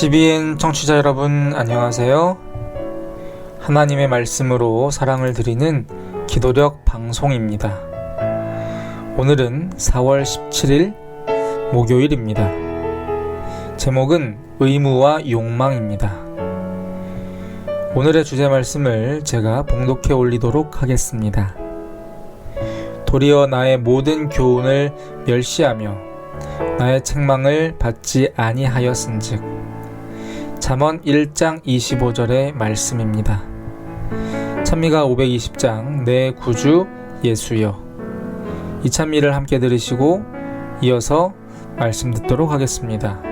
CBN 청취자 여러분 안녕하세요. 하나님의 말씀으로 사랑을 드리는 기도력 방송입니다. 오늘은 4월 17일 목요일입니다. 제목은 의무와 욕망입니다. 오늘의 주제 말씀을 제가 봉독해 올리도록 하겠습니다. 도리어 나의 모든 교훈을 멸시하며 나의 책망을 받지 아니하였은즉 잠언 1장 25절의 말씀입니다. 찬미가 520장 내 구주 예수여 이 찬미를 함께 들으시고 이어서 말씀 듣도록 하겠습니다.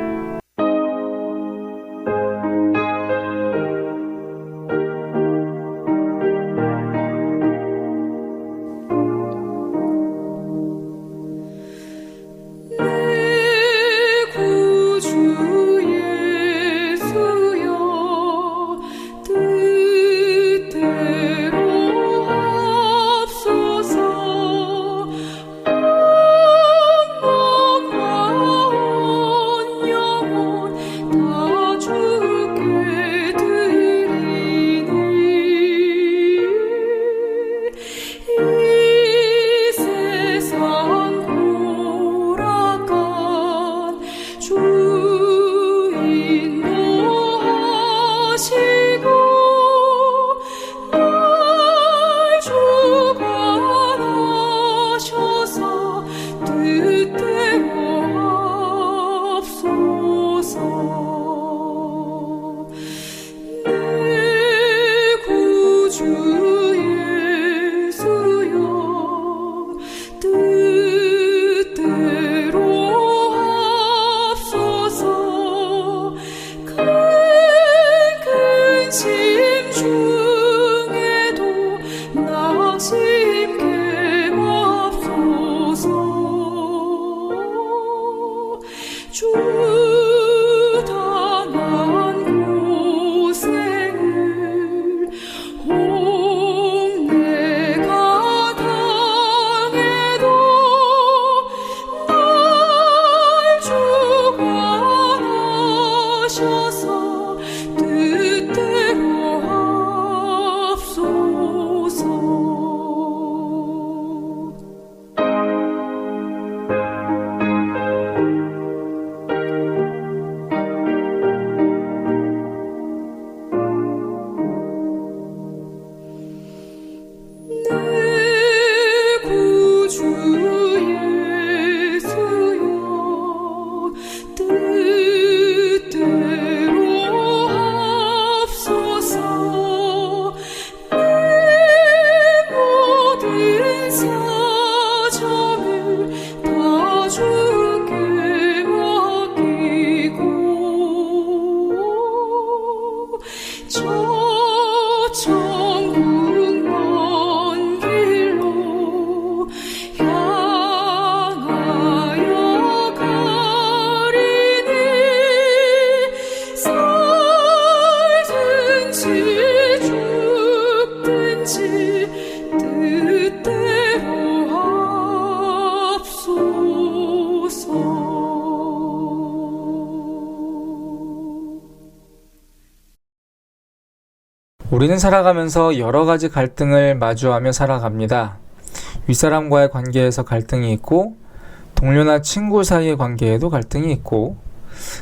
주 맡 우리는 살아가면서 여러 가지 갈등을 마주하며 살아갑니다. 윗사람과의 관계에서 갈등이 있고, 동료나 친구 사이의 관계에도 갈등이 있고,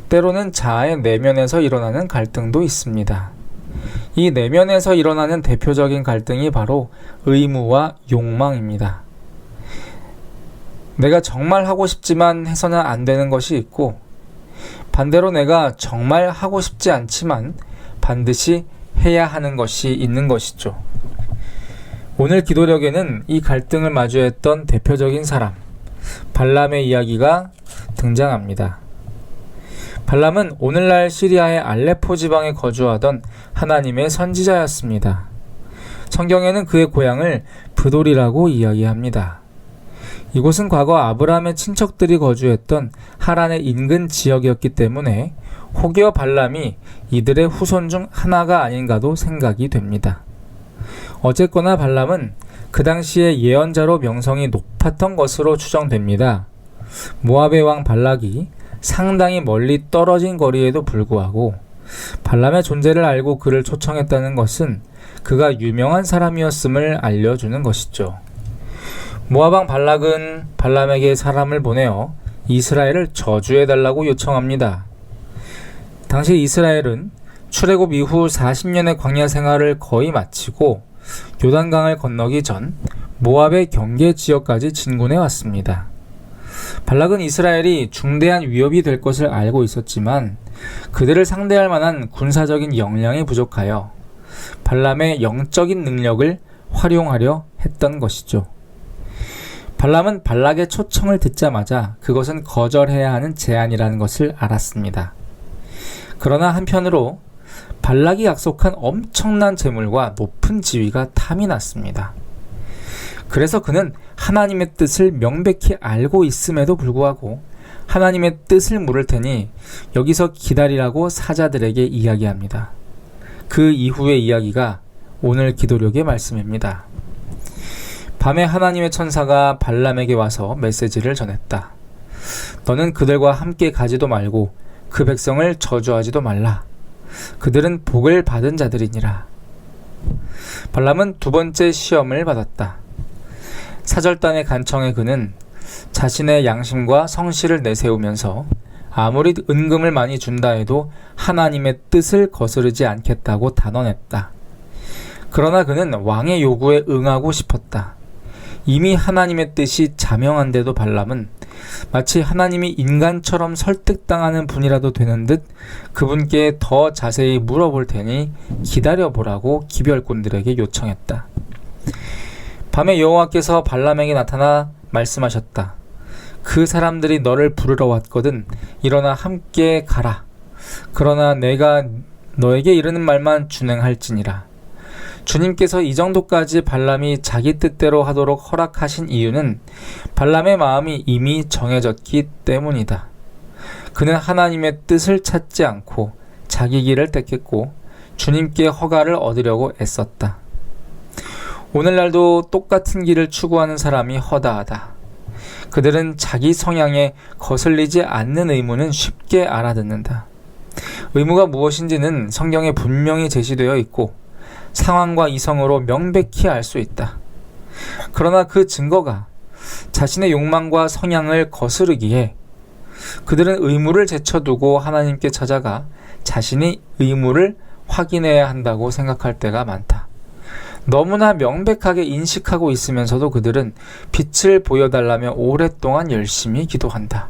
때로는 자아의 내면에서 일어나는 갈등도 있습니다. 이 내면에서 일어나는 대표적인 갈등이 바로 의무와 욕망입니다. 내가 정말 하고 싶지만 해서는 안 되는 것이 있고, 반대로 내가 정말 하고 싶지 않지만 반드시 해야 하는 것이 있는 것이죠. 오늘 기도력에는 이 갈등을 마주했던 대표적인 사람, 발람의 이야기가 등장합니다. 발람은 오늘날 시리아의 알레포 지방에 거주하던 하나님의 선지자였습니다. 성경에는 그의 고향을 브돌이라고 이야기합니다. 이곳은 과거 아브라함의 친척들이 거주했던 하란의 인근 지역이었기 때문에 혹여 발람이 이들의 후손 중 하나가 아닌가도 생각이 됩니다. 어쨌거나 발람은 그 당시에 예언자로 명성이 높았던 것으로 추정됩니다. 모압의 왕 발락이 상당히 멀리 떨어진 거리에도 불구하고 발람의 존재를 알고 그를 초청했다는 것은 그가 유명한 사람이었음을 알려주는 것이죠. 모아방 발락은 발람에게 사람을 보내어 이스라엘을 저주해 달라고 요청합니다. 당시 이스라엘은 출애굽 이후 40년의 광야 생활을 거의 마치고 요단강을 건너기 전 모압의 경계 지역까지 진군해 왔습니다. 발락은 이스라엘이 중대한 위협이 될 것을 알고 있었지만 그들을 상대할 만한 군사적인 역량이 부족하여 발람의 영적인 능력을 활용하려 했던 것이죠. 발람은 발락의 초청을 듣자마자 그것은 거절해야 하는 제안이라는 것을 알았습니다. 그러나 한편으로 발락이 약속한 엄청난 재물과 높은 지위가 탐이 났습니다. 그래서 그는 하나님의 뜻을 명백히 알고 있음에도 불구하고 하나님의 뜻을 물을 테니 여기서 기다리라고 사자들에게 이야기합니다. 그 이후의 이야기가 오늘 기도력의 말씀입니다. 밤에 하나님의 천사가 발람에게 와서 메시지를 전했다. 너는 그들과 함께 가지도 말고 그 백성을 저주하지도 말라. 그들은 복을 받은 자들이니라. 발람은 두 번째 시험을 받았다. 사절단의 간청에 그는 자신의 양심과 성실을 내세우면서 아무리 은금을 많이 준다 해도 하나님의 뜻을 거스르지 않겠다고 단언했다. 그러나 그는 왕의 요구에 응하고 싶었다. 이미 하나님의 뜻이 자명한데도 발람은 마치 하나님이 인간처럼 설득당하는 분이라도 되는 듯 그분께 더 자세히 물어볼 테니 기다려보라고 기별꾼들에게 요청했다. 밤에 여호와께서 발람에게 나타나 말씀하셨다. 그 사람들이 너를 부르러 왔거든. 일어나 함께 가라. 그러나 내가 너에게 이르는 말만 준행할지니라. 주님께서 이 정도까지 발람이 자기 뜻대로 하도록 허락하신 이유는 발람의 마음이 이미 정해졌기 때문이다. 그는 하나님의 뜻을 찾지 않고 자기 길을 택했고 주님께 허가를 얻으려고 애썼다. 오늘날도 똑같은 길을 추구하는 사람이 허다하다. 그들은 자기 성향에 거슬리지 않는 의무는 쉽게 알아듣는다. 의무가 무엇인지는 성경에 분명히 제시되어 있고 상황과 이성으로 명백히 알 수 있다. 그러나 그 증거가 자신의 욕망과 성향을 거스르기에 그들은 의무를 제쳐두고 하나님께 찾아가 자신이 의무를 확인해야 한다고 생각할 때가 많다. 너무나 명백하게 인식하고 있으면서도 그들은 빛을 보여달라며 오랫동안 열심히 기도한다.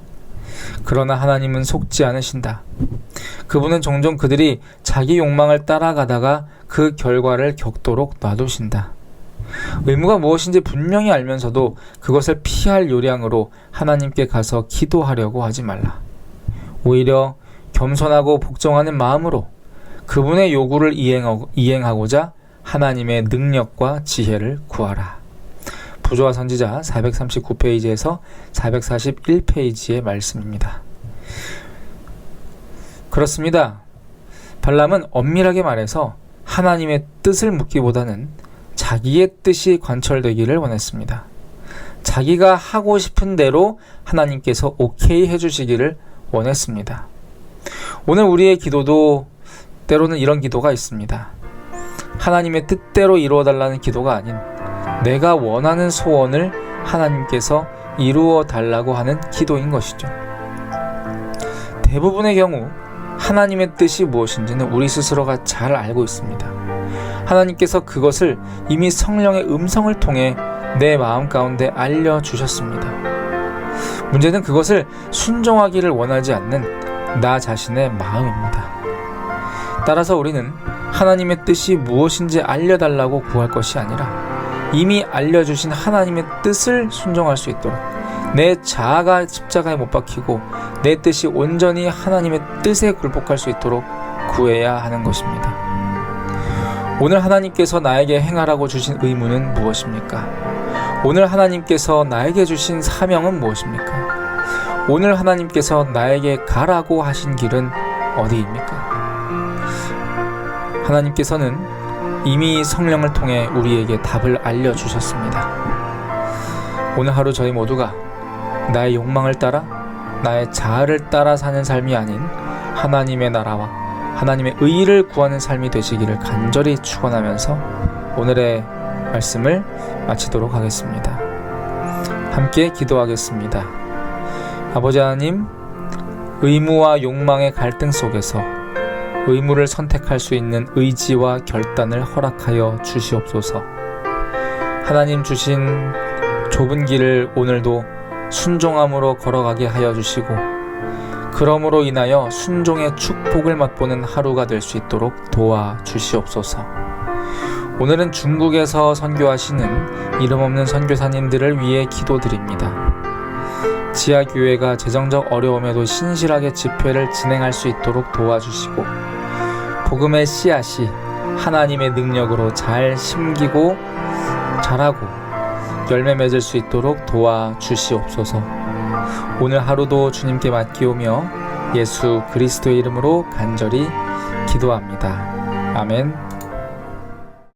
그러나 하나님은 속지 않으신다. 그분은 종종 그들이 자기 욕망을 따라가다가 그 결과를 겪도록 놔두신다. 의무가 무엇인지 분명히 알면서도 그것을 피할 요량으로 하나님께 가서 기도하려고 하지 말라. 오히려 겸손하고 복종하는 마음으로 그분의 요구를 이행하고 자 하나님의 능력과 지혜를 구하라. 부조화 선지자 439페이지에서 441페이지의 말씀입니다. 그렇습니다. 발람은 엄밀하게 말해서 하나님의 뜻을 묻기보다는 자기의 뜻이 관철되기를 원했습니다. 자기가 하고 싶은 대로 하나님께서 오케이 해주시기를 원했습니다. 오늘 우리의 기도도 때로는 이런 기도가 있습니다. 하나님의 뜻대로 이루어 달라는 기도가 아닌 내가 원하는 소원을 하나님께서 이루어 달라고 하는 기도인 것이죠. 대부분의 경우 하나님의 뜻이 무엇인지는 우리 스스로가 잘 알고 있습니다. 하나님께서 그것을 이미 성령의 음성을 통해 내 마음 가운데 알려주셨습니다. 문제는 그것을 순종하기를 원하지 않는 나 자신의 마음입니다. 따라서 우리는 하나님의 뜻이 무엇인지 알려달라고 구할 것이 아니라 이미 알려주신 하나님의 뜻을 순종할 수 있도록 내 자아가 십자가에 못 박히고 내 뜻이 온전히 하나님의 뜻에 굴복할 수 있도록 구해야 하는 것입니다. 오늘 하나님께서 나에게 행하라고 주신 의무는 무엇입니까? 오늘 하나님께서 나에게 주신 사명은 무엇입니까? 오늘 하나님께서 나에게 가라고 하신 길은 어디입니까? 하나님께서는 이미 성령을 통해 우리에게 답을 알려주셨습니다. 오늘 하루 저희 모두가 나의 욕망을 따라 나의 자아를 따라 사는 삶이 아닌 하나님의 나라와 하나님의 의를 구하는 삶이 되시기를 간절히 축원하면서 오늘의 말씀을 마치도록 하겠습니다. 함께 기도하겠습니다. 아버지 하나님, 의무와 욕망의 갈등 속에서 의무를 선택할 수 있는 의지와 결단을 허락하여 주시옵소서. 하나님 주신 좁은 길을 오늘도 순종함으로 걸어가게 하여 주시고, 그러므로 인하여 순종의 축복을 맛보는 하루가 될 수 있도록 도와 주시옵소서. 오늘은 중국에서 선교하시는 이름 없는 선교사님들을 위해 기도드립니다. 지하교회가 재정적 어려움에도 신실하게 집회를 진행할 수 있도록 도와주시고, 복음의 씨앗이 하나님의 능력으로 잘 심기고 자라고 열매 맺을 수 있도록 도와 주시옵소서. 오늘 하루도 주님께 맡기오며 예수 그리스도의 이름으로 간절히 기도합니다. 아멘.